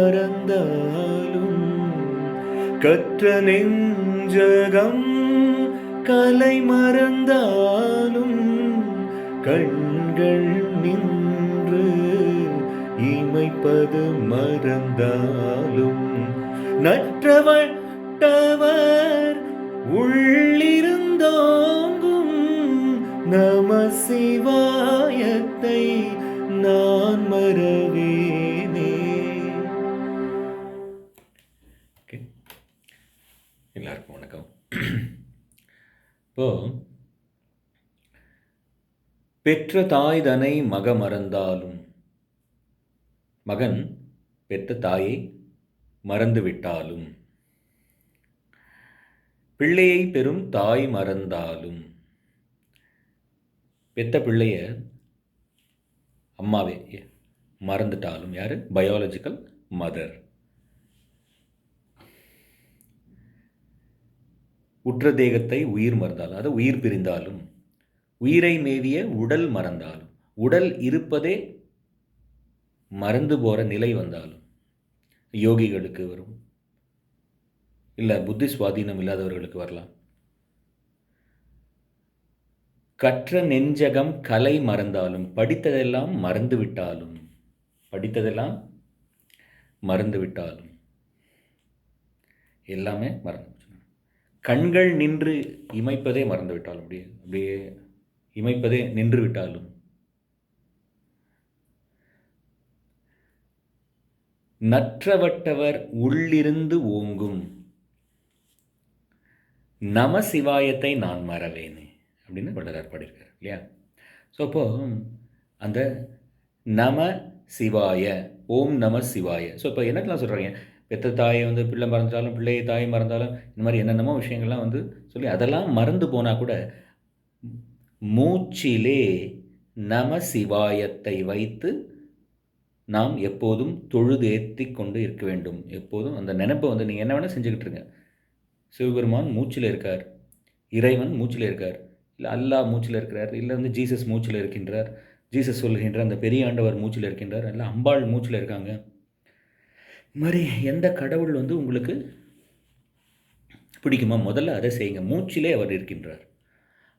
மறந்தாலும் கற்ற நெஞ்சகம் கலை மறந்தாலும் கண்கள் நின்று இமைப்பது மறந்தாலும் நற்றவட்டவர் உள்ளிருந்தோங்கும் நம சிவாயத்தை நான் மறவேனே இப்போ பெற்ற தாய் தனை மக மறந்தாலும் மகன் பெற்ற தாயை மறந்துவிட்டாலும் பிள்ளையை பெறும் தாய் மறந்தாலும் பெத்த பிள்ளைய அம்மாவே மறந்துட்டாலும் யார்? பயாலஜிக்கல் மதர் உற்ற தேகத்தை உயிர் மறந்தாலும் அது உயிர் பிரிந்தாலும் உயிரை மேவிய உடல் மறந்தாலும் உடல் இருப்பதே மறந்து போகிற நிலை வந்தாலும் யோகிகளுக்கு வரும். இல்லை புத்தி சுவாதீனம் இல்லாதவர்களுக்கு வரலாம். கற்ற நெஞ்சகம் கலை மறந்தாலும் படித்ததெல்லாம் மறந்து விட்டாலும் படித்ததெல்லாம் மறந்து விட்டாலும் எல்லாமே மறந்து கண்கள் நின்று இமைப்பதே மறந்துவிட்டாலும் அப்படியே அப்படியே இமைப்பதே நின்று விட்டாலும் நற்றவட்டவர் உள்ளிருந்து ஓங்கும். நம சிவாயத்தை நான் மறவேனே அப்படின்னு வள்ளலார் பாடியிருக்கார் இல்லையா? ஸோ அப்போது அந்த நம சிவாய ஓம் நம சிவாய. ஸோ இப்போ என்னக்கெல்லாம் சொல்கிறாங்க பெத்த தாயை வந்து பிள்ளை மறந்தாலும் பிள்ளையை தாயை மறந்தாலும் இந்த மாதிரி என்னென்னமோ விஷயங்கள்லாம் வந்து சொல்லி அதெல்லாம் மறந்து போனால் கூட மூச்சிலே நம சிவாயத்தை வைத்து நாம் எப்போதும் தொழுதேத்தி கொண்டு இருக்க வேண்டும். எப்போதும் அந்த நினைப்பை வந்து நீங்கள் என்ன வேணால் செஞ்சுக்கிட்டு இருங்க. சிவபெருமான் மூச்சில் இருக்கார். இறைவன் மூச்சில் இருக்கார். இல்லை அல்லாஹ் மூச்சில் இருக்கிறார். இல்லை வந்து ஜீசஸ் மூச்சில் இருக்கின்றார். ஜீசஸ் சொல்கின்ற அந்த பெரிய ஆண்டவர் மூச்சில் இருக்கின்றார். இல்லை அம்பாள் மூச்சில் இருக்காங்க. இது மாதிரி எந்த கடவுள் வந்து உங்களுக்கு பிடிக்குமா முதல்ல அதை செய்யுங்க. மூச்சிலே அவர் இருக்கின்றார்.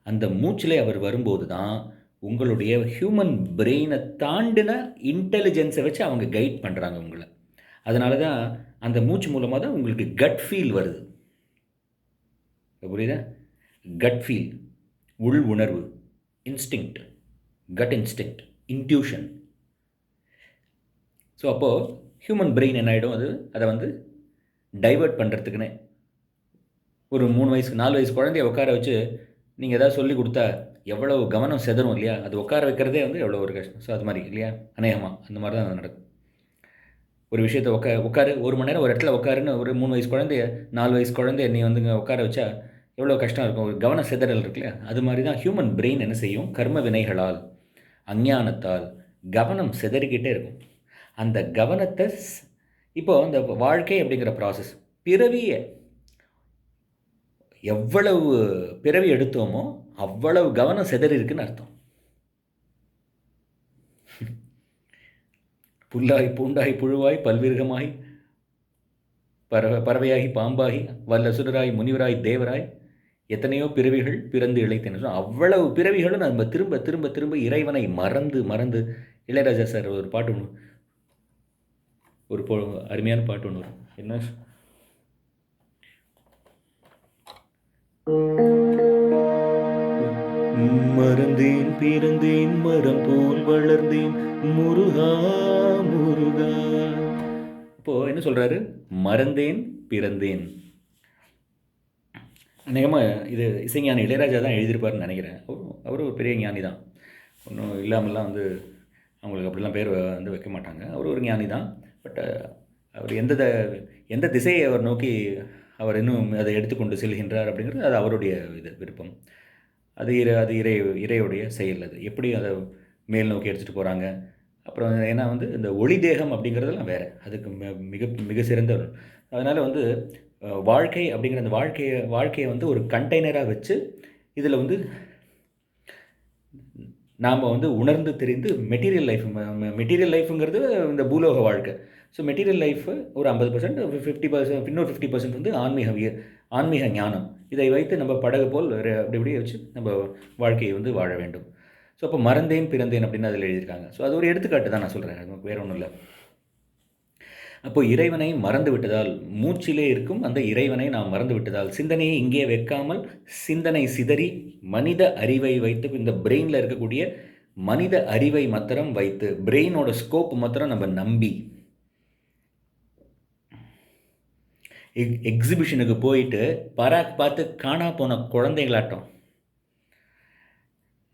அந்த மூச்சிலே அவர் வரும்போது தான் உங்களுடைய ஹியூமன் பிரெயினை தாண்டின இன்டெலிஜென்ஸை வச்சு அவங்க கைட் பண்ணுறாங்க உங்களை. அதனால தான் அந்த மூச்சு மூலமாக தான் உங்களுக்கு கட் ஃபீல் வருது. புரியுதா? கட் ஃபீல் உள் உணர்வு instinct gut instinct intuition so அப்போது ஹியூமன் பிரெயின் என்ன ஆகிடும் அது அதை வந்து டைவர்ட் பண்ணுறதுக்குன்னே ஒரு மூணு வயசு நாலு வயசு குழந்தைய உட்கார வச்சு நீங்கள் ஏதாவது சொல்லி கொடுத்தா எவ்வளோ கவனம் செதறும் இல்லையா? அது உட்கார வைக்கிறதே வந்து எவ்வளோ ஒரு கஷ்டம். ஸோ அது மாதிரி இல்லையா? அநேகமாக அந்த மாதிரி தான் அது நடக்கும். ஒரு விஷயத்தை உட்கா உட்காரு ஒரு மணி நேரம் ஒரு இடத்துல உட்காருன்னு ஒரு மூணு வயசு குழந்தைய நாலு வயசு குழந்தைய நீ வந்துங்க உட்கார வச்சா எவ்வளோ கஷ்டம் இருக்கும்? ஒரு கவன சிதறல் இருக்குல்ல இல்லையா? அது மாதிரி தான் ஹியூமன் பிரெயின் என்ன செய்யும்? கர்ம வினைகளால் அஞ்ஞானத்தால் கவனம் சிதறிக்கிட்டே இருக்கும். அந்த கவனத்தை இப்போது இப்போ அந்த வாழ்க்கை அப்படிங்கிற ப்ராசஸ் பிறவியை எவ்வளவு பிறவி எடுத்தோமோ அவ்வளவு கவனம் செதறி இருக்குன்னு அர்த்தம். புல்லாய் பூண்டாய் புழுவாய் பல்விருகமாய் பறவை பறவையாகி பாம்பாகி வல்ல சுடராய் முனிவராய் தேவராய் எத்தனையோ பிறவிகள் பிறந்து இழைத்தேன். அவ்வளவு பிறவிகளும் நம்ம திரும்ப திரும்ப திரும்ப இறைவனை மறந்து மறந்து இளையராஜா சார் ஒரு பாட்டு ஒன்று ஒரு பொ அருமையான பாட்டு ஒன்று வரும். என்ன? மறந்தேன் பிறந்தேன் மரம் போல் வளர்ந்தேன். முருகா முருகா. இப்போ என்ன சொல்றாரு? மறந்தேன் பிறந்தேன். அநேகமாக இது இசைஞானி இளையராஜா தான் எழுதியிருப்பாருன்னு நினைக்கிறேன். அவரும் ஒரு பெரிய ஞானி தான். ஒன்றும் இல்லாமல்லாம் வந்து அவங்களுக்கு அப்படிலாம் பேர் வந்து வைக்க மாட்டாங்க. அவர் ஒரு ஞானி தான். பட் அவர் எந்த த- எந்த திசையை அவர் நோக்கி அவர் இன்னும் அதை எடுத்துக்கொண்டு செல்கின்றார் அப்படிங்கிறது அது அவருடைய இது விருப்பம். அது இறை அது இறை இறையுடைய செயல் அது. எப்படி அதை மேல் நோக்கி எடுத்துகிட்டு போகிறாங்க அப்புறம் ஏன்னா வந்து இந்த ஒளி தேகம் அப்படிங்கிறதெல்லாம் வேறு. அதுக்கு மிக மிக சிறந்த அதனால் வந்து வாழ்க்கை அப்படிங்கிற அந்த வாழ்க்கையை வாழ்க்கையை வந்து ஒரு கண்டெய்னராக வச்சு இதில் வந்து நாம் வந்து உணர்ந்து தெரிந்து மெட்டீரியல் லைஃப் மெட்டீரியல் லைஃப்ங்கிறது இந்த பூலோக வாழ்க்கை. ஸோ மெட்டீரியல் லைஃப் ஒரு ஐம்பது பர்சன்ட் ஃபிஃப்டி பர்சன்ட் இன்னொரு ஃபிஃப்டி பர்சன்ட் வந்து ஆன்மீக ஆன்மீக ஞானம். இதை வைத்து நம்ம படகு போல் ரெ- அப்படி இப்படியே வச்சு நம்ம வாழ்க்கையை வந்து வாழ வேண்டும். ஸோ அப்போ மறந்தேன் பிறந்தேன் அப்படின்னு அதில் எழுதியிருக்காங்க. ஸோ அது ஒரு எடுத்துக்காட்டு தான் நான் சொல்கிறேன் வேற ஒன்றும் இல்லை. அப்போ இறைவனை மறந்து விட்டதால் மூச்சிலே இருக்கும் அந்த இறைவனை நாம் மறந்து விட்டதால் சிந்தனையை இங்கே வைக்காமல் சிந்தனை சிதறி மனித அறிவை வைத்து இந்த பிரெயினில் இருக்கக்கூடிய மனித அறிவை மாத்திரம் வைத்து பிரெயினோட ஸ்கோப் மாத்திரம் நம்ம நம்பி எக் எக்ஸிபிஷனுக்கு போயிட்டு பராக் பார்த்து காணா போன குழந்தைகளாட்டம்.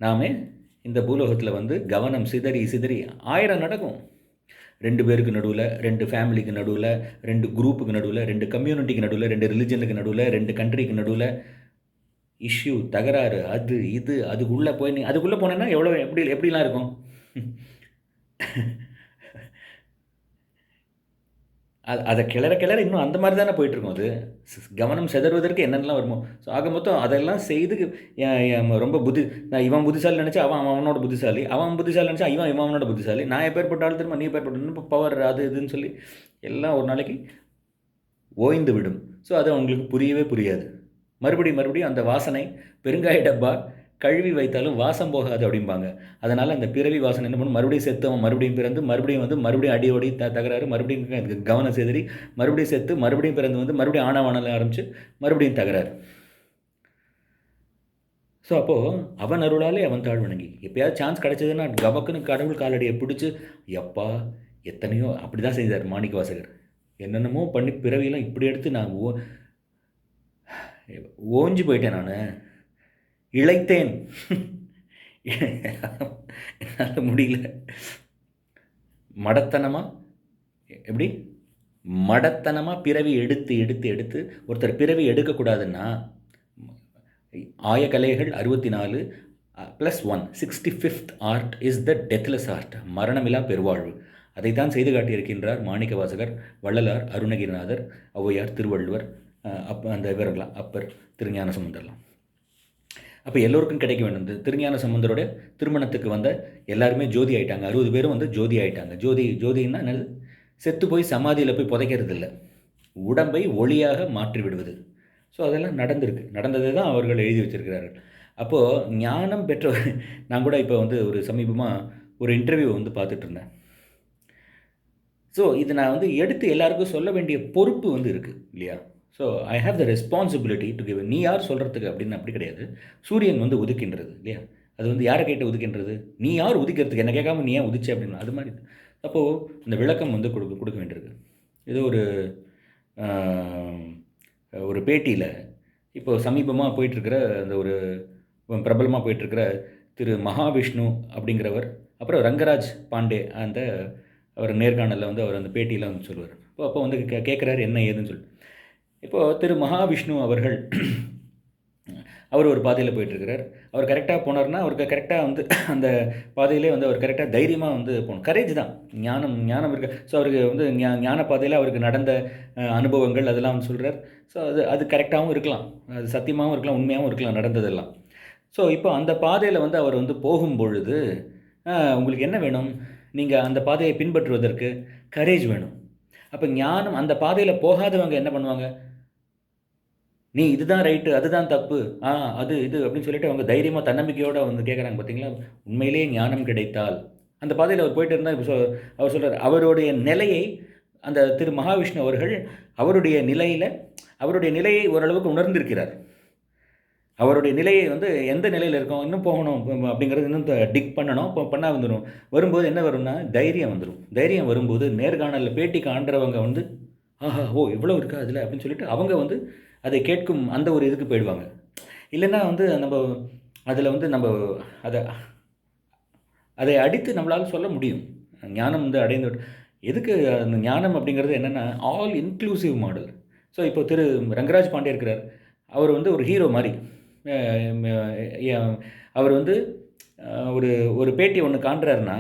நாமே இந்த பூலோகத்தில் வந்து கவனம் சிதறி சிதறி ஆயிரம் நடக்கும். ரெண்டு பேருக்கு நடுவில் ரெண்டு ஃபேமிலிக்கு நடுவில் ரெண்டு குரூப்புக்கு நடுவில் ரெண்டு கம்யூனிட்டிக்கு நடுவில் ரெண்டு ரிலிஜனுக்கு நடுவில் ரெண்டு கண்ட்ரிக்கு நடுவில். இஷ்யூ தகராறு அது இது அதுக்குள்ளே போய் நீ அதுக்குள்ளே போனேன்னா எவ்வளோ எப்படி எப்படிலாம் இருக்கும்? அது அதை கிளற கிளற இன்னும் அந்த மாதிரி தானே போயிட்டுருக்கும் அது. கவனம் செதறுவதற்கு என்னென்னலாம் வருமோ. ஸோ ஆக மொத்தம் அதெல்லாம் செய்து ரொம்ப புத்தி நான் இவன் புத்திசாலி நினச்சா அவன் அவனோட புத்திசாலி. அவன் புத்திசாலி நினச்சா இவன் இவன் அவனோட புத்திசாலி. நான் எப்பேற்பட்ட ஆள் திரும்ப நீ எப்பேற்பட்ட பவர் அது இதுன்னு சொல்லி எல்லாம் ஒரு நாளைக்கு ஓய்ந்து விடும். ஸோ அது அவங்களுக்கு புரியவே புரியாது. மறுபடியும் மறுபடியும் அந்த வாசனை பெருங்காய டப்பா கழுவி வைத்தாலும் வாசம் போகாது அப்படிம்பாங்க. அதனால் அந்த பிறவி வாசனை என்ன பண்ணும்? மறுபடியும் செத்து அவன் மறுபடியும் பிறந்து மறுபடியும் வந்து மறுபடியும் அடியோடி த தகராறு மறுபடியும் கவனம் செதறி மறுபடியும் செத்து மறுபடியும் பிறந்து வந்து மறுபடியும் ஆணவானல ஆரம்பித்து மறுபடியும் தகராறு. ஸோ அப்போது அவன் அருளாலே அவன் தாழ் வணங்கி. எப்பயாவது சான்ஸ் கிடைச்சதுன்னா கபக்குன்னு கடவுள் காலடியை பிடிச்சி எப்பா எத்தனையோ அப்படி தான் செய்தார் மாணிக்க வாசகர். என்னென்னமோ பண்ணி பிறவியெல்லாம் இப்படி எடுத்து நான் ஓ ஓஞ்சு போயிட்டேன் நான். இழைத்தேன். என்னால் முடியல. மடத்தனமாக எப்படி? மடத்தனமாக பிறவி எடுத்து எடுத்து எடுத்து ஒருத்தர் பிறவி எடுக்கக்கூடாதுன்னா ஆயக்கலைகள் அறுபத்தி நாலு plus one sixty fifth art is the deathless art மரணமில்லா பெருவாழ்வு. அதை தான் செய்து காட்டியிருக்கின்றார் மாணிக்கவாசகர் வள்ளலார் அருணகிரிநாதர் ஔவையார் திருவள்ளுவர் அப் அந்த இவரெல்லாம் அப்பர் திருஞான சுமந்தர்லாம். அப்போ எல்லோருக்கும் கிடைக்க வேண்டும். இந்த திருஞான சம்பந்தரோட திருமணத்துக்கு வந்த எல்லாருமே ஜோதி ஆயிட்டாங்க. அறுபது பேரும் வந்து ஜோதி ஆயிட்டாங்க. ஜோதி ஜோதின்னா என்னது? செத்து போய் சமாதியில் போய் புதைக்கிறது இல்லை உடம்பை ஒளியாக மாற்றி விடுவது. ஸோ அதெல்லாம் நடந்திருக்கு. நடந்ததை தான் அவர்கள் எழுதி வச்சிருக்கிறார்கள். அப்போது ஞானம் பெற்றவர் நான் கூட இப்போ வந்து ஒரு சமீபமாக ஒரு இன்டர்வியூ வந்து பார்த்துட்டு இருந்தேன். ஸோ இது நான் வந்து எடுத்து எல்லாருக்கும் சொல்ல வேண்டிய பொறுப்பு வந்து இருக்குது இல்லையா? So I have the responsibility to give நீ யார் சொல்கிறதுக்கு அப்படின்னு அப்படி கிடையாது. சூரியன் வந்து உதிக்கின்றது இல்லையா? அது வந்து யாரை கேட்டு உதிக்கின்றது? நீ யார் உதிக்கிறதுக்கு? என்ன கேட்காம நீ ஏன் உதிச்ச அப்படின்னு? அது மாதிரி. அப்போது இந்த விளக்கம் வந்து கொடுக்க கொடுக்க வேண்டியிருக்கு. இது ஒரு ஒரு பேட்டியில் இப்போ சமீபமாக போயிட்டுருக்கிற அந்த ஒரு பிரபலமாக போயிட்டுருக்கிற திரு மகாவிஷ்ணு அப்படிங்கிறவர் அப்புறம் ரங்கராஜ் பாண்டே அந்த அவர் நேர்காணலில் வந்து அவர் அந்த பேட்டியில் வந்து சொல்லுவார். இப்போ அப்போ வந்து கே கேட்குறாரு என்ன ஏதுன்னு சொல்லிட்டு இப்போது திரு மகாவிஷ்ணு அவர்கள் அவர் ஒரு பாதையில் போயிட்டுருக்கிறார். அவர் கரெக்டாக போனார்னா அவருக்கு கரெக்டாக வந்து அந்த பாதையிலே வந்து அவர் கரெக்டாக தைரியமாக வந்து போகணும். கரேஜ் தான். ஞானம் ஞானம் இருக்கு. ஸோ அவருக்கு வந்து ஞா ஞான பாதையில் அவருக்கு நடந்த அனுபவங்கள் அதெல்லாம் வந்து சொல்கிறார் ஸோ அது அது கரெக்டாகவும் இருக்கலாம். அது சத்தியமாகவும் இருக்கலாம் உண்மையாகவும் இருக்கலாம் நடந்ததெல்லாம். ஸோ இப்போ அந்த பாதையில் வந்து அவர் வந்து போகும் பொழுது உங்களுக்கு என்ன வேணும்? நீங்கள் அந்த பாதையை பின்பற்றுவதற்கு கரேஜ் வேணும். அப்போ ஞானம் அந்த பாதையில் போகாதவங்க என்ன பண்ணுவாங்க? நீ இதுதான் ரைட்டு அதுதான் தப்பு. ஆ அது இது அப்படின்னு சொல்லிட்டு அவங்க தைரியமாக தன்னம்பிக்கையோடு வந்து கேட்குறாங்க பார்த்தீங்களா உண்மையிலேயே ஞானம் கிடைத்தால். அந்த பாதையில் அவர் போயிட்டு இருந்தால் இப்போ அவர் சொல்கிறார் அவருடைய நிலையை அந்த திரு மகாவிஷ்ணு அவர்கள் அவருடைய நிலையில் அவருடைய நிலையை ஓரளவுக்கு உணர்ந்திருக்கிறார். அவருடைய நிலையை வந்து எந்த நிலையில் இருக்கோம் இன்னும் போகணும் அப்படிங்கிறது இன்னும் டிக் பண்ணணும் இப்போ பண்ணால் வந்துடும் வரும்போது என்ன வரும்னா தைரியம் வந்துடும் தைரியம் வரும்போது நேர்காணலில் பேட்டி காண்றவங்க வந்து ஆஹா ஓ இவ்வளோ இருக்கா அதில் அப்படின்னு சொல்லிட்டு அவங்க வந்து அதை கேட்கும் அந்த ஒரு இதுக்கு போயிடுவாங்க. இல்லைன்னா வந்து நம்ம அதில் வந்து நம்ம அதை அதை அடித்து நம்மளால் சொல்ல முடியும். ஞானம் வந்து அடைந்து எதுக்கு அந்த ஞானம் அப்படிங்கிறது என்னென்னா ஆல் இன்க்ளூசிவ் மாடல் ஸோ இப்போ திரு ரங்கராஜ் பாண்டே இருக்கிறார். அவர் வந்து ஒரு ஹீரோ மாதிரி. அவர் வந்து ஒரு ஒரு பேட்டி ஒன்று காண்றாருன்னா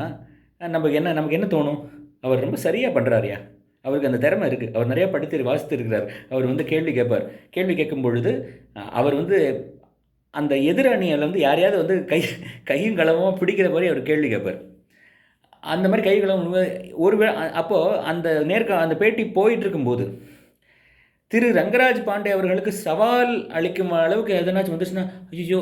நமக்கு என்ன நமக்கு என்ன தோணும்? அவர் ரொம்ப சரியாக பண்ணுறாருயா அவருக்கு அந்த திறமை இருக்குது அவர் நிறையா படித்து வாசித்து இருக்கிறார் அவர் வந்து கேள்வி கேட்பார். கேள்வி கேட்கும் பொழுது அவர் வந்து அந்த எதிரணியில் வந்து யாரையாவது வந்து கை கையும் களமாக பிடிக்கிற மாதிரி அவர் கேள்வி கேட்பார். அந்த மாதிரி கை களம் ஒரு அப்போது அந்த நேர்கா அந்த பேட்டி போயிட்டு இருக்கும்போது திரு ரங்கராஜ் பாண்டே அவர்களுக்கு சவால் அளிக்கும் அளவுக்கு எதனாச்சும் வந்துச்சுன்னா ஐயோ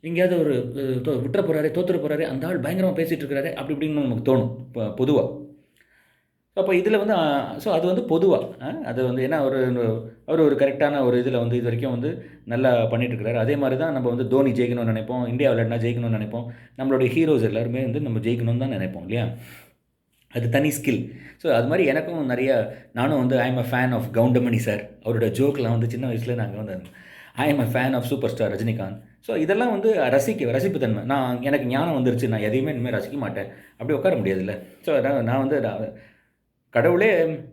எங்கேயாவது ஒரு தோ- விட்டுற போகிறாரு தோத்துற போகிறாரு அந்த ஆள் பயங்கரமாக பேசிகிட்டு இருக்கிறாரு அப்படி இப்படின்னு நமக்கு தோணும் பொதுவாக அப்போ இதில் வந்து ஸோ அது வந்து பொதுவாக அது வந்து ஏன்னா அவர் அவர் ஒரு கரெக்டான ஒரு இதில் வந்து இது வரைக்கும் வந்து நல்லா பண்ணிட்டுருக்காரு அதே மாதிரி தான் நம்ம வந்து தோனி ஜெயிக்கணும்னு நினைப்போம் இந்தியா விளையாடினா ஜெயிக்கணும்னு நினைப்போம். நம்மளுடைய ஹீரோஸ் எல்லாருமே வந்து நம்ம ஜெயிக்கணும்னு தான் நினைப்போம் இல்லையா? அது தனி ஸ்கில் ஸோ அது மாதிரி எனக்கும் நிறைய நானும் வந்து I am a fan of Goundamani sir அவரோட ஜோக்கெலாம் வந்து சின்ன வயசில் நாங்கள் வந்து I am a fan of super star Rajinikanth. So இதெல்லாம் வந்து ரசிக்க ரசிப்பு தன்மை. நான் எனக்கு ஞானம் வந்துருச்சு நான் எதையுமே இனிமேல் ரசிக்க மாட்டேன். அப்படி உட்கார முடியாதுல்ல. ஸோ நான் நான் வந்து கடவுளே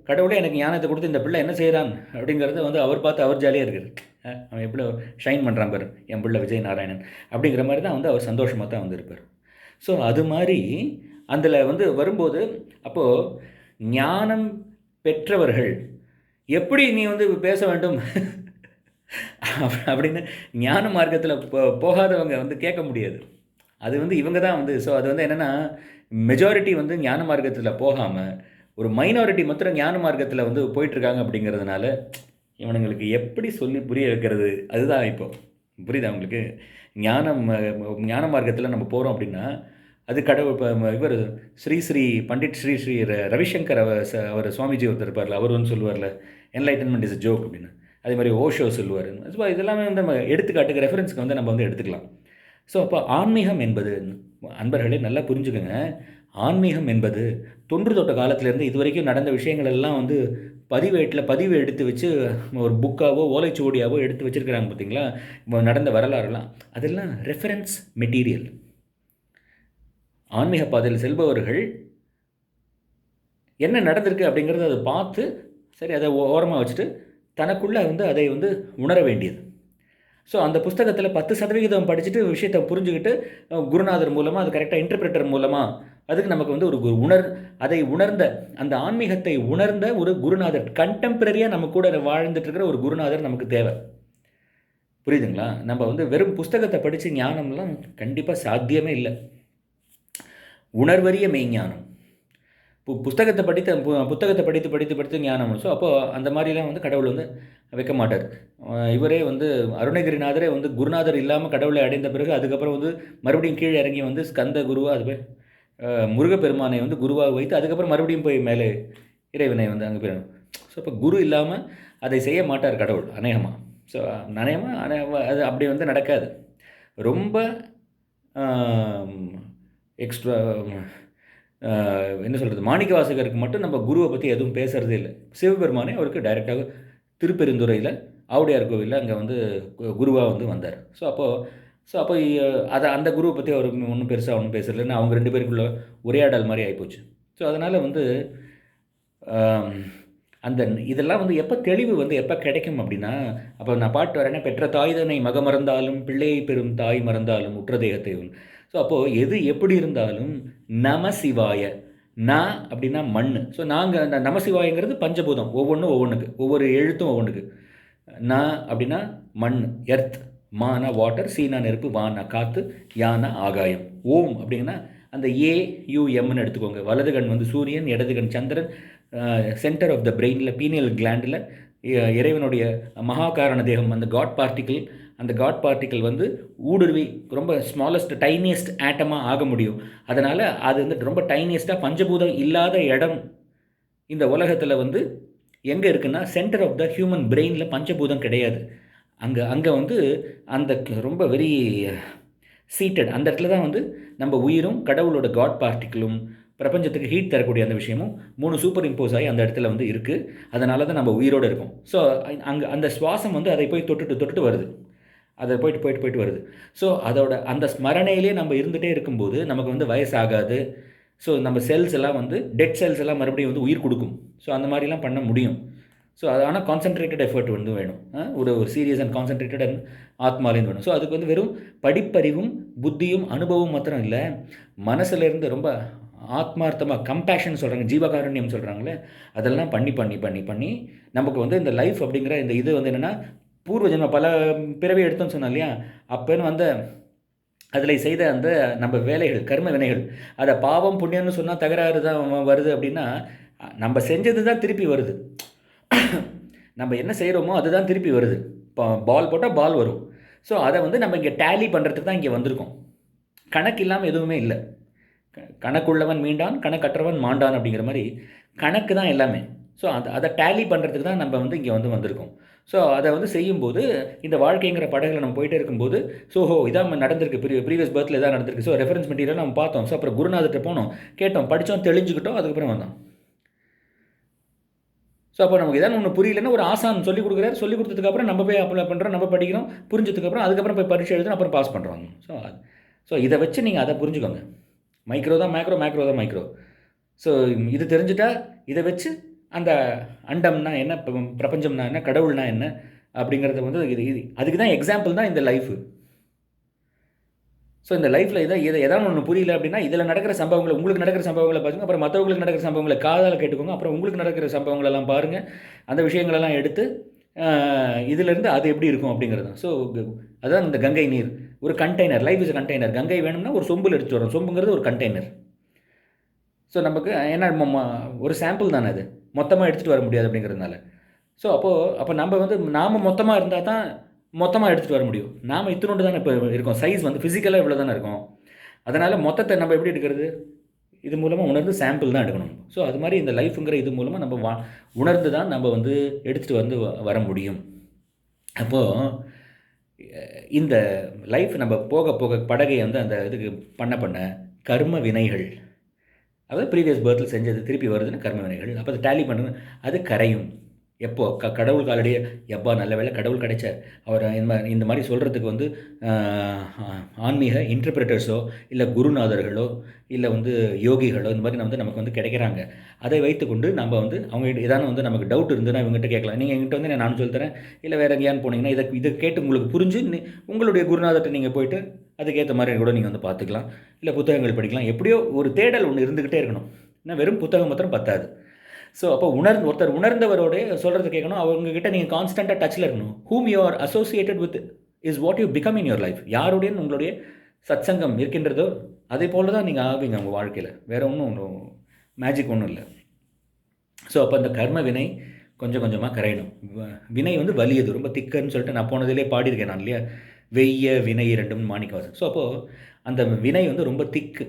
கடவுளே எனக்கு ஞானத்தை கொடுத்து இந்த பிள்ளை என்ன செய்கிறான் அப்படிங்கிறத வந்து அவர் பார்த்து அவர் ஜாலியாக இருக்கார் அவன் எவ்வளோ ஷைன் பண்ணுறான் பாரு என் பிள்ளை விஜய் நாராயணன் அப்படிங்கிற மாதிரி தான் வந்து அவர் சந்தோஷமாக தான் வந்து இருப்பார். ஸோ அது மாதிரி அதில் வந்து வரும்போது அப்போது ஞானம் பெற்றவர்கள் எப்படி நீ வந்து பேச வேண்டும்? அப்படின்னு ஞான மார்க்கத்தில் போ போகாதவங்க வந்து கேட்க முடியாது. அது வந்து இவங்க தான் வந்து ஸோ அது வந்து என்னென்னா மெஜாரிட்டி வந்து ஞான மார்க்கத்தில் போகாமல் ஒரு மைனாரிட்டி மாத்திரம் ஞான மார்க்கத்தில் வந்து போயிட்டுருக்காங்க அப்படிங்கிறதுனால இவனுங்களுக்கு எப்படி சொல்லி புரிய வைக்கிறது? அதுதான் இப்போ. புரியுதா உங்களுக்கு? ஞானம் ஞான மார்க்கத்தில் நம்ம போகிறோம் அப்படின்னா அது கடவுள் இப்போ இவர் ஸ்ரீ ஸ்ரீ பண்டிட் ஸ்ரீ ஸ்ரீ ர- ரவிசங்கர் அவர் ச- அவர் சுவாமிஜி ஒருத்தர் இருப்பார்ல அவர் வந்து சொல்லுவார்ல என்லைட்டன்மெண்ட் இஸ் ஜோக் அப்படின்னு. அதே மாதிரி ஓஷோ சொல்லுவார். ஸோ இதெல்லாமே வந்து நம்ம எடுத்துக்காட்டுக்கு ரெஃபரன்ஸ்க்கு வந்து நம்ம வந்து எடுத்துக்கலாம். ஸோ அப்போ ஆன்மீகம் என்பது அன்பர்களே நல்லா புரிஞ்சுக்கோங்க. ஆன்மீகம் என்பது தொன்று தொட்ட காலத்திலேருந்து இது வரைக்கும் நடந்த விஷயங்கள் எல்லாம் வந்து பதிவேட்டில் பதிவு எடுத்து வச்சு ஒரு புக்காவோ ஓலைச்சுவடியாவோ எடுத்து வச்சிருக்கிறாங்க பார்த்தீங்களா? இப்போ நடந்த வரலாறுலாம். அதெல்லாம் ரெஃபரன்ஸ் மெட்டீரியல் ஆன்மீக பாதையில் செல்பவர்கள் என்ன நடந்திருக்கு அப்படிங்கிறத அதை பார்த்து சரி அதை ஓரமாக வச்சுட்டு தனக்குள்ளே வந்து அதை வந்து உணர வேண்டியது. ஸோ அந்த புஸ்தகத்தில் பத்து சதவிகிதம் படிச்சுட்டு விஷயத்தை புரிஞ்சுக்கிட்டு குருநாதர் மூலமாக அது கரெக்டாக இன்டர்பிரட்டர் மூலமாக அதுக்கு நமக்கு வந்து ஒரு குரு உணர் அதை உணர்ந்த அந்த ஆன்மீகத்தை உணர்ந்த ஒரு குருநாதர் கண்டெம்பரரியாக நம்ம கூட வாழ்ந்துட்டுருக்கிற ஒரு குருநாதர் நமக்கு தேவை. புரியுதுங்களா? நம்ம வந்து வெறும் புஸ்தகத்தை படித்து ஞானம்லாம் கண்டிப்பாக சாத்தியமே இல்லை. உணர்வறிய மெய்ஞானம் இப்போ புஸ்தகத்தை படித்த பு- புத்தகத்தை படித்து படித்து படித்து ஞானம் ஸோ அப்போ அந்த மாதிரிலாம் வந்து கடவுள் வந்து வைக்க மாட்டார். இவரே வந்து அருணகிரிநாதரே வந்து குருநாதர் இல்லாமல் கடவுளை அடைந்த பிறகு அதுக்கப்புறம் வந்து மறுபடியும் கீழே இறங்கி வந்து ஸ்கந்த குருவாக அது பேர் முருகப்பெருமானை வந்து குருவாக வைத்து அதுக்கப்புறம் மறுபடியும் போய் மேலே இறைவனை வந்து அங்கே போய் ஸோ இப்போ குரு இல்லாமல் அதை செய்ய மாட்டார் கடவுள் அநேகமாக ஸோ அநேகமாக அநேகமாக அது அப்படி வந்து நடக்காது. ரொம்ப எக்ஸ்ட்ரா என்ன சொல்கிறது மாணிக்க வாசகருக்கு மட்டும் நம்ம குருவை பற்றி எதுவும் பேசுகிறதே இல்லை. சிவபெருமானே அவருக்கு டைரெக்டாக திருப்பெருந்துறையில் ஆவுடையார் கோவிலில் அங்கே வந்து குருவாக வந்து வந்தார். ஸோ அப்போது ஸோ அப்போ அதை அந்த குருவை பற்றி அவர் ஒன்றும் பெருசாக ஒன்றும் பேசலைன்னு அவங்க ரெண்டு பேருக்குள்ள உரையாடல் மாதிரி ஆகிப்போச்சு ஸோ அதனால் வந்து அந்த இதெல்லாம் வந்து எப்போ தெளிவு வந்து எப்போ கிடைக்கும் அப்படின்னா அப்போ நான் பாட்டு வரேன்னா பெற்ற தாய் தன்னை மக மறந்தாலும் பிள்ளையை பெறும் தாய் மறந்தாலும் உற்ற தேகத்தை உன். ஸோ அப்போது எது எப்படி இருந்தாலும் நம சிவாய நான் அப்படின்னா மண் ஸோ நாங்கள் அந்த நமசிவாயங்கிறது பஞ்சபூதம். ஒவ்வொன்றும் ஒவ்வொன்றுக்கு ஒவ்வொரு எழுத்தும் ஒவ்வொன்றுக்கு நான் அப்படின்னா மண் எர்த். மானா வாட்டர் சீனா நெருப்பு வானா காற்று யானா ஆகாயம். ஓம் அப்படின்னா அந்த ஏ யூஎம்னு எடுத்துக்கோங்க. வலது கண் வந்து சூரியன் இடது கண் சந்திரன் சென்டர் ஆஃப் த பிரெயினில் பீனியல் கிளாண்டில் இறைவனுடைய மகாகாரண தேகம் அந்த காட் பார்ட்டிக்கிள் அந்த காட் பார்ட்டிக்கல் வந்து ஊடுருவி ரொம்ப ஸ்மாலஸ்ட் டைனியஸ்ட் ஆட்டமாக ஆக முடியும். அதனால் அது வந்து ரொம்ப டைனியஸ்ட்டாக பஞ்சபூதம் இல்லாத இடம் இந்த உலகத்தில் வந்து எங்கே இருக்குன்னா சென்டர் ஆஃப் த ஹியூமன் பிரெயினில் பஞ்சபூதம் கிடையாது. அங்கே அங்கே வந்து அந்த ரொம்ப வெரி சீட்டட் அந்த இடத்துல தான் வந்து நம்ம உயிரும் கடவுளோட காட் பார்ட்டிக்கிளும் பிரபஞ்சத்துக்கு ஹீட் தரக்கூடிய அந்த விஷயமும் மூணு சூப்பர் இம்போஸ் ஆகி அந்த இடத்துல வந்து இருக்குது அதனால தான் நம்ம உயிரோடு இருக்கோம். ஸோ அங்கே அந்த சுவாசம் வந்து அதை போய் தொட்டுட்டு தொட்டுட்டு வருது. அதை போயிட்டு போயிட்டு போயிட்டு வருது. ஸோ அதோட அந்த ஸ்மரணையிலே நம்ம இருந்துகிட்டே இருக்கும்போது நமக்கு வந்து வயசாகாது. ஸோ நம்ம செல்ஸ் எல்லாம் வந்து டெட் செல்ஸ் எல்லாம் மறுபடியும் வந்து உயிர் கொடுக்கும். ஸோ அந்த மாதிரிலாம் பண்ண முடியும். ஸோ அது ஆனால் கான்சென்ட்ரேட்டட் எஃபர்ட் வந்து வேணும். ஒரு ஒரு சீரியஸ் அண்ட் கான்சென்ட்ரேட்டட் அண்ட் ஆத்மாலேருந்து வேணும். ஸோ அதுக்கு வந்து வெறும் படிப்பறிவும் புத்தியும் அனுபவம் மாத்திரம் இல்லை. மனசுலேருந்து ரொம்ப ஆத்மார்த்தமாக கம்பேஷன் சொல்கிறாங்க ஜீவகாருண்யம் சொல்கிறாங்களே அதெல்லாம் பண்ணி பண்ணி பண்ணி பண்ணி நமக்கு வந்து இந்த லைஃப் அப்படிங்கிற இந்த இது வந்து என்னென்னா பூர்வ ஜென்ம பல பிறவி எடுத்தோம்னு சொன்னோம் இல்லையா? அப்போன்னு வந்த அதில் செய்த அந்த நம்ம வேலைகள் கர்ம வினைகள் அதை பாவம் புண்ணியம்னு சொன்னால் தகராறு தான் வருது அப்படின்னா நம்ம செஞ்சது தான் திருப்பி வருது. நம்ம என்ன செய்கிறோமோ அதுதான் திருப்பி வருது. இப்போ பால் போட்டால் பால் வரும். ஸோ அதை வந்து நம்ம இங்கே டேலி பண்ணுறதுக்கு தான் இங்கே வந்திருக்கோம். கணக்கு இல்லாமல் எதுவுமே இல்லை. க- கணக்குள்ளவன் மீண்டான் கணக்கற்றவன் மாண்டான் அப்படிங்கிற மாதிரி கணக்கு தான் எல்லாமே. ஸோ அதை அதை டேலி பண்ணுறதுக்கு தான் நம்ம வந்து இங்கே வந்து வந்திருக்கோம். ஸோ அதை வந்து செய்யும்போது இந்த வாழ்க்கைங்கிற படகுல நம்ம போயிட்டே இருக்கும்போது ஸோ ஹோ இதான் நடந்திருக்கு. ப்ரீ ப்ரீவியஸ் பர்த்தில் இதான் நடந்திருக்கு. ஸோ ரெஃபரன்ஸ் மெட்டீரியல் நம்ம பார்த்தோம். ஸோ அப்புறம் குருநாதர்கிட்ட போனோம். கேட்டோம். படித்தோம். தெளிஞ்சுக்கிட்டோம். அதுக்கப்புறம் வந்தோம். ஸோ அப்போ நமக்கு ஏதாவது ஒன்று புரியலன்னா ஒரு ஆசான் சொல்லி கொடுக்குறாரு. சொல்லி கொடுத்ததுக்கப்புறம் நம்ம போய் அப்ளை பண்ணுறோம் நம்ம படிக்கிறோம். புரிஞ்சதுக்கப்புறம் அதுக்கப்புறம் போய் பரீட்சை எழுதுனா அப்புறம் பாஸ் பண்ணுறாங்க ஸோ ஸோ இதை வச்சு நீங்கள் அதை புரிஞ்சுக்கோங்க. மைக்ரோ தான் மேக்ரோ மேக்ரோ தான் மைக்ரோ ஸோ இது தெரிஞ்சுட்டா இதை வச்சு அந்த அண்டம்னா என்ன ப- பிரபஞ்சம்னா என்ன கடவுள்னா என்ன அப்படிங்கிறத வந்து இது இது. அதுக்கு தான் எக்ஸாம்பிள் தான் இந்த லைஃபு ஸோ இந்த லைஃப்பில் இதை எதை எதாவது ஒன்று புரியல அப்படின்னா இதில் நடக்கிற சம்பவங்களை உங்களுக்கு நடக்கிற சம்பவங்களை பார்த்துங்க அப்புறம் மற்றவங்களுக்கு நடக்கிற சம்பவங்களை காதால் கேட்டுக்கோங்க. அப்புறம் உங்களுக்கு நடக்கிற சம்பவங்களெல்லாம் பாருங்கள் அந்த விஷயங்களெல்லாம் எடுத்து இதிலேருந்து அது எப்படி இருக்கும் அப்படிங்கிறது தான். ஸோ அதுதான் இந்த கங்கை நீர். ஒரு container life is container Ganga வேணும்னா ஒரு சொம்பில் எடுத்து வரோம் சொம்புங்கிறது ஒரு கண்டெய்னர் ஸோ நமக்கு ஏன்னா ம- ஒரு சாம்பிள் தானே அது. மொத்தமாக எடுத்துகிட்டு வர முடியாது அப்படிங்கிறதுனால. ஸோ அப்போது அப்போ நம்ம வந்து நாம் மொத்தமாக இருந்தால் தான் மொத்தமாக எடுத்துகிட்டு வர முடியும். நாம் இத்தினோண்டு தானே இப்போ இருக்கோம். சைஸ் வந்து ஃபிசிக்கலாக இவ்வளோ தானே இருக்கும். அதனால் மொத்தத்தை நம்ம எப்படி எடுக்கிறது? இது மூலமாக உணர்ந்து சாம்பிள் தான் எடுக்கணும். ஸோ அது மாதிரி இந்த லைஃப்புங்கிற இது மூலமாக நம்ம வா உணர்ந்து தான் நம்ம வந்து எடுத்துகிட்டு வந்து வ- வர முடியும். அப்போது இந்த லைஃப் நம்ம போக போக படகை வந்து அந்த இதுக்கு பண்ண பண்ண கர்ம வினைகள். அதாவது ப்ரீவியஸ் பர்த்தில் செஞ்சது திருப்பி வருதுன்னு கர்ம வினைகள். அப்போ அது டேலி பண்ணுறது அது கரையும். எப்போ? க கடவுள் காலடியே. எப்பா நல்ல வேளை கடவுள் கிடைச்சார். அவர் இந்த மாதிரி இந்த மாதிரி சொல்கிறதுக்கு வந்து ஆன்மீக இன்டர்பிரட்டர்ஸோ இல்லை குருநாதர்களோ இல்லை வந்து யோகிகளோ இந்த மாதிரி வந்து நமக்கு வந்து கிடைக்கிறாங்க. அதை வைத்துக்கொண்டு நம்ம வந்து அவங்க ஏதாவது வந்து நமக்கு டவுட் இருந்ததுன்னா இவங்ககிட்ட கேட்கலாம். நீங்கள் எங்கிட்ட வந்து நான் சொல்லித் தரேன் இல்லை வேறு எங்கேயான்னு போனீங்கன்னா இதை இதை கேட்டு உங்களுக்கு புரிஞ்சு உங்களுடைய குருநாதர்கிட்ட நீங்கள் போயிட்டு அதுக்கேற்ற மாதிரி கூட நீங்கள் வந்து பார்த்துக்கலாம். இல்லை புத்தகங்கள் படிக்கலாம். எப்படியோ ஒரு தேடல் ஒன்று இருந்துக்கிட்டே இருக்கணும். ஏன்னா வெறும் புத்தகம் மாத்திரம் பத்தாது. ஸோ அப்போ உணர் ஒருத்தர் உணர்ந்தவரோட சொல்கிறது கேட்கணும் அவங்கக்கிட்ட நீங்கள் கான்ஸ்டண்ட்டாக டச்சில் இருக்கணும். Whom you are associated with is what you become in your life யாருடைய உங்களுடைய சத்சங்கம் இருக்கின்றதோ அதே போல் தான் நீங்கள் ஆவீங்க உங்கள் வாழ்க்கையில். வேறு ஒன்றும் ஒன்றும் மேஜிக் ஒன்றும் இல்லை. ஸோ அப்போ அந்த கர்ம வினை கொஞ்சம் கொஞ்சமாக கரையணும். வினை வந்து வலியது. ரொம்ப திக்கன்னு சொல்லிட்டு நான் போனதிலே பாடியிருக்கேன் நான் இல்லையா? வெய்ய வினை இரண்டும் மாணிக்கவாசன். ஸோ அப்போது அந்த வினை வந்து ரொம்ப திக்கு.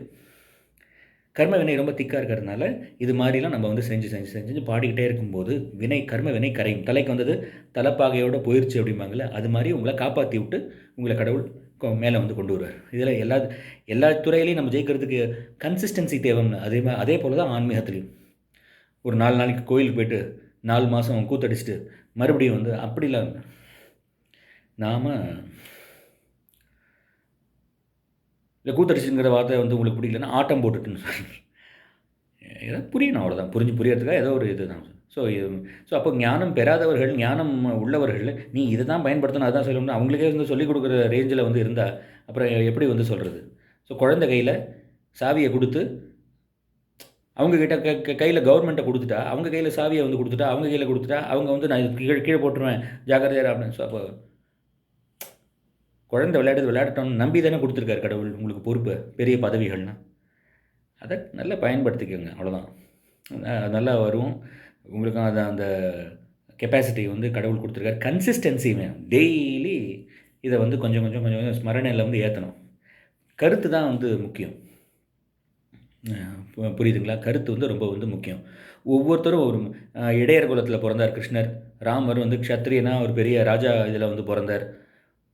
கர்ம வினை ரொம்ப திக்காக இருக்கிறதுனால இது மாதிரிலாம் நம்ம வந்து செஞ்சு செஞ்சு செஞ்சு செஞ்சு பாடிக்கிட்டே இருக்கும்போது வினை கர்ம வினை கரையும். தலைக்கு வந்தது தலைப்பாகையோட போயிடுச்சு அப்படிம்பாங்கல்ல அது மாதிரி உங்களை காப்பாற்றி விட்டு உங்களை கடவுள் மேலே வந்து கொண்டு வருவார். இதில் எல்லா எல்லா துறையிலையும் நம்ம ஜெயிக்கிறதுக்கு கன்சிஸ்டன்சி தேவைன்னு அதே மாதிரி அதே போல் தான் ஆன்மீகத்துலேயும். ஒரு நாலு நாளைக்கு கோயிலுக்கு போயிட்டு நாலு மாதம் கூத்தடிச்சிட்டு மறுபடியும் வந்து அப்படிலாம் நாம் இல்லை கூத்தடிச்சுங்கிற வார்த்தை வந்து உங்களுக்கு பிடிக்கலன்னா ஆட்டம் போட்டுட்டுன்னு சொல்லி ஏதோ புரியணும் அவ்வளோதான் புரிஞ்சு புரியறதுக்காக ஏதோ ஒரு இது தான். ஸோ இது ஸோ அப்போ ஞானம் பெறாதவர்கள் ஞானம் உள்ளவர்கள் நீ இதை தான் பயன்படுத்தணும் அதான் சொல்லணும்னு அவங்களுக்கே வந்து சொல்லிக் கொடுக்குற ரேஞ்சில் வந்து இருந்தால் அப்புறம் எப்படி வந்து சொல்கிறது ஸோ குழந்தை கையில் சாவியை கொடுத்து அவங்கக்கிட்ட க கையில் கவர்மெண்ட்டை கொடுத்துட்டா அவங்க கையில் சாவியை வந்து கொடுத்துட்டா அவங்க கையில் கொடுத்துட்டா அவங்க வந்து நான் இது கீழே கீழே போட்டுருவேன் ஜாக்கிரதையாக அப்படின்னு. ஸோ அப்போ குழந்தை விளையாடுறது விளையாடட்டும்னு நம்பி தானே கொடுத்துருக்காரு கடவுள் உங்களுக்கு பொறுப்பு பெரிய பதவிகள்னு. அதை நல்லா பயன்படுத்திக்கோங்க அவ்வளோதான் நல்லா வரும். உங்களுக்கு அந்த அந்த கெப்பாசிட்டி வந்து கடவுள் கொடுத்துருக்காரு. கன்சிஸ்டன்சியுமே டெய்லி இதை வந்து கொஞ்சம் கொஞ்சம் கொஞ்சம் கொஞ்சம் ஸ்மரணையில் வந்து ஏற்றணும் கருத்து தான் வந்து முக்கியம். பு- புரியுதுங்களா? கருத்து வந்து ரொம்ப வந்து முக்கியம். ஒவ்வொருத்தரும் ஒரு இடையர் குலத்தில் பிறந்தார் கிருஷ்ணர். ராமர் வந்து க்ஷத்ரியனா ஒரு பெரிய ராஜா இதில் வந்து பிறந்தார்.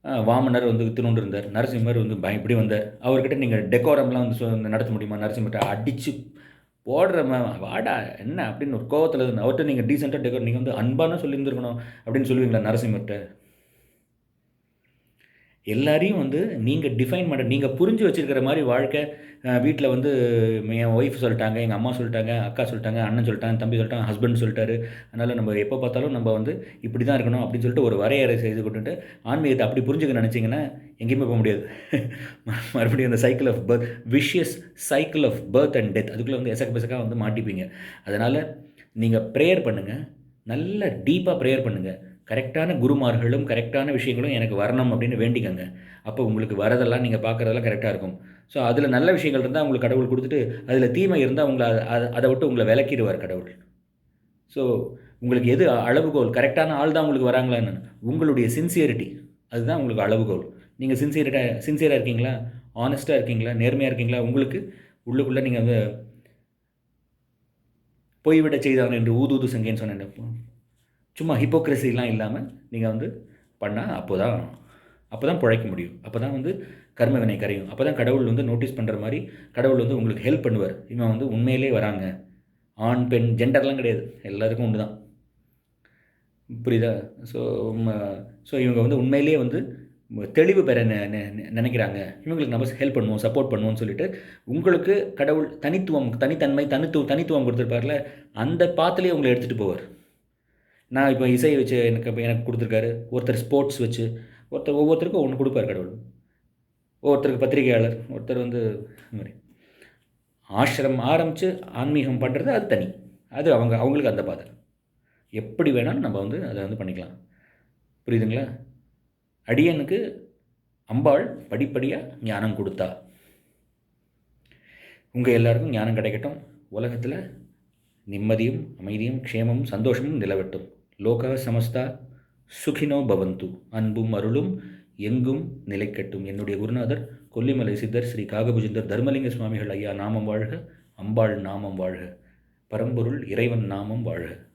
வாமனர் வந்து திருண்டு இருந்தார். நரசிம்மர் வந்து பயப்படி வந்தார். அவர்கிட்ட நீங்கள் டெக்கோரம்லாம் வந்து சொ- நடத்த முடியுமா? நரசிம்மர்கிட்ட அடித்து போடுற வாடா என்ன அப்படின்னு ஒரு கோவத்தில் அவர்கிட்ட நீங்கள் டீசெண்டாக டெக்கோர் நீங்கள் வந்து அன்பான சொல்லியிருந்துருக்கணும் அப்படின்னு சொல்லுவீங்களா நரசிம்மர்கிட்ட? எல்லாரையும் வந்து நீங்கள் டிஃபைன் பண்ண நீங்கள் புரிஞ்சு வச்சுருக்கிற மாதிரி வாழ்க்கை வீட்டில் வந்து என் ஒய்ஃப் சொல்லிட்டாங்க எங்கள் அம்மா சொல்லிட்டாங்க அக்கா சொல்லிட்டாங்க அண்ணன் சொல்லிட்டாங்க தம்பி சொல்லிட்டாங்க ஹஸ்பண்ட் சொல்லிட்டாரு. அதனால் நம்ம எப்போ பார்த்தாலும் நம்ம வந்து இப்படி தான் இருக்கணும் அப்படின்னு சொல்லிட்டு ஒரு வரையறை செய்து கொண்டுட்டு ஆன்மீகத்தை அப்படி புரிஞ்சுக்க நினச்சிங்கன்னா எங்கேயுமே போக முடியாது. மறுபடியும் அந்த cycle of birth vicious cycle of birth and death அதுக்குள்ளே வந்து எசக்க பெசக்காக வந்து மாட்டிப்பீங்க. அதனால் நீங்கள் ப்ரேயர் பண்ணுங்கள் நல்ல டீப்பாக ப்ரேயர் பண்ணுங்கள் கரெக்டான குருமார்களும் கரெக்டான விஷயங்களும் எனக்கு வரணும் அப்படின்னு வேண்டிக்கங்க. அப்போ உங்களுக்கு வரதெல்லாம் நீங்கள் பார்க்குறதெல்லாம் கரெக்டாக இருக்கும். ஸோ அதில் நல்ல விஷயங்கள் இருந்தால் உங்களுக்கு கடவுள் கொடுத்துட்டு அதில் தீமை இருந்தால் உங்களை அதை அதை விட்டு உங்களை விளக்கிடுவார் கடவுள். ஸோ உங்களுக்கு எது அளவுகோல்? கரெக்டான ஆள் தான் உங்களுக்கு வராங்களான்னு. உங்களுடைய சின்சியரிட்டி அதுதான் உங்களுக்கு அளவுகோல். நீங்கள் சின்சியரிட்டாக சின்சியராக இருக்கீங்களா? ஆனஸ்ட்டாக இருக்கீங்களா? நேர்மையாக இருக்கீங்களா? உங்களுக்கு உள்ளுக்குள்ளே நீங்கள் வந்து போய்விட செய்தவன் என்று ஊதூது சங்கேன்னு சொன்னேன். சும்மா ஹிப்போக்ரஸிலாம் இல்லாமல் நீங்கள் வந்து பண்ணால் அப்போ தான் அப்போ தான் பிழைக்க முடியும். அப்போ தான் வந்து கர்மவினை கரையும். அப்போ தான் கடவுள் வந்து நோட்டீஸ் பண்ணுற மாதிரி கடவுள் வந்து உங்களுக்கு ஹெல்ப் பண்ணுவார். இவன் வந்து உண்மையிலே வராங்க. ஆண் பெண் ஜெண்டர்லாம் கிடையாது. எல்லாருக்கும் ஒன்று தான். புரியுதா? ஸோ ஸோ இவங்க வந்து உண்மையிலேயே வந்து தெளிவு பெற நினைக்கிறாங்க. இவங்களுக்கு நம்ம ஹெல்ப் பண்ணுவோம் சப்போர்ட் பண்ணுவோம்னு சொல்லிட்டு உங்களுக்கு கடவுள் தனித்துவம் தனித்தன்மை தனித்துவம் தனித்துவம் கொடுத்துருப்பார்ல அந்த பாத்திலே உங்களை எடுத்துகிட்டு போவார். நான் இப்போ இசை வச்சு எனக்கு இப்போ எனக்கு கொடுத்துருக்காரு. ஒருத்தர் ஸ்போர்ட்ஸ் வச்சு ஒருத்தர் ஒவ்வொருத்தருக்கும் ஒன்று கொடுப்பார் கடவுள். ஒவ்வொருத்தருக்கு பத்திரிகையாளர் ஒருத்தர் வந்து இந்த மாதிரி. ஆசிரம் ஆரம்பித்து ஆன்மீகம் பண்ணுறது அது தனி. அது அவங்க அவங்களுக்கு அந்த பாதை. எப்படி வேணாலும் நம்ம வந்து அதை வந்து பண்ணிக்கலாம். புரியுதுங்களா? அடியனுக்கு அம்பாள் படிப்படியாக ஞானம் கொடுத்தா. உங்கள் எல்லாருக்கும் ஞானம் கிடைக்கட்டும். உலகத்தில் நிம்மதியும் அமைதியும் க்ஷேமமும் சந்தோஷமும் நிலவட்டும். லோக சமஸ்தா சுகினோ பவந்து. அன்பும் அருளும் எங்கும் நிலைக்கட்டும். என்னுடைய குருநாதர் கொல்லிமலை சித்தர் ஸ்ரீ காகபுஜிந்தர் தர்மலிங்க சுவாமிகள் ஐயா நாமம் வாழ்க. அம்பாள் நாமம் வாழ்க. பரம்பொருள் இறைவன் நாமம் வாழ்க.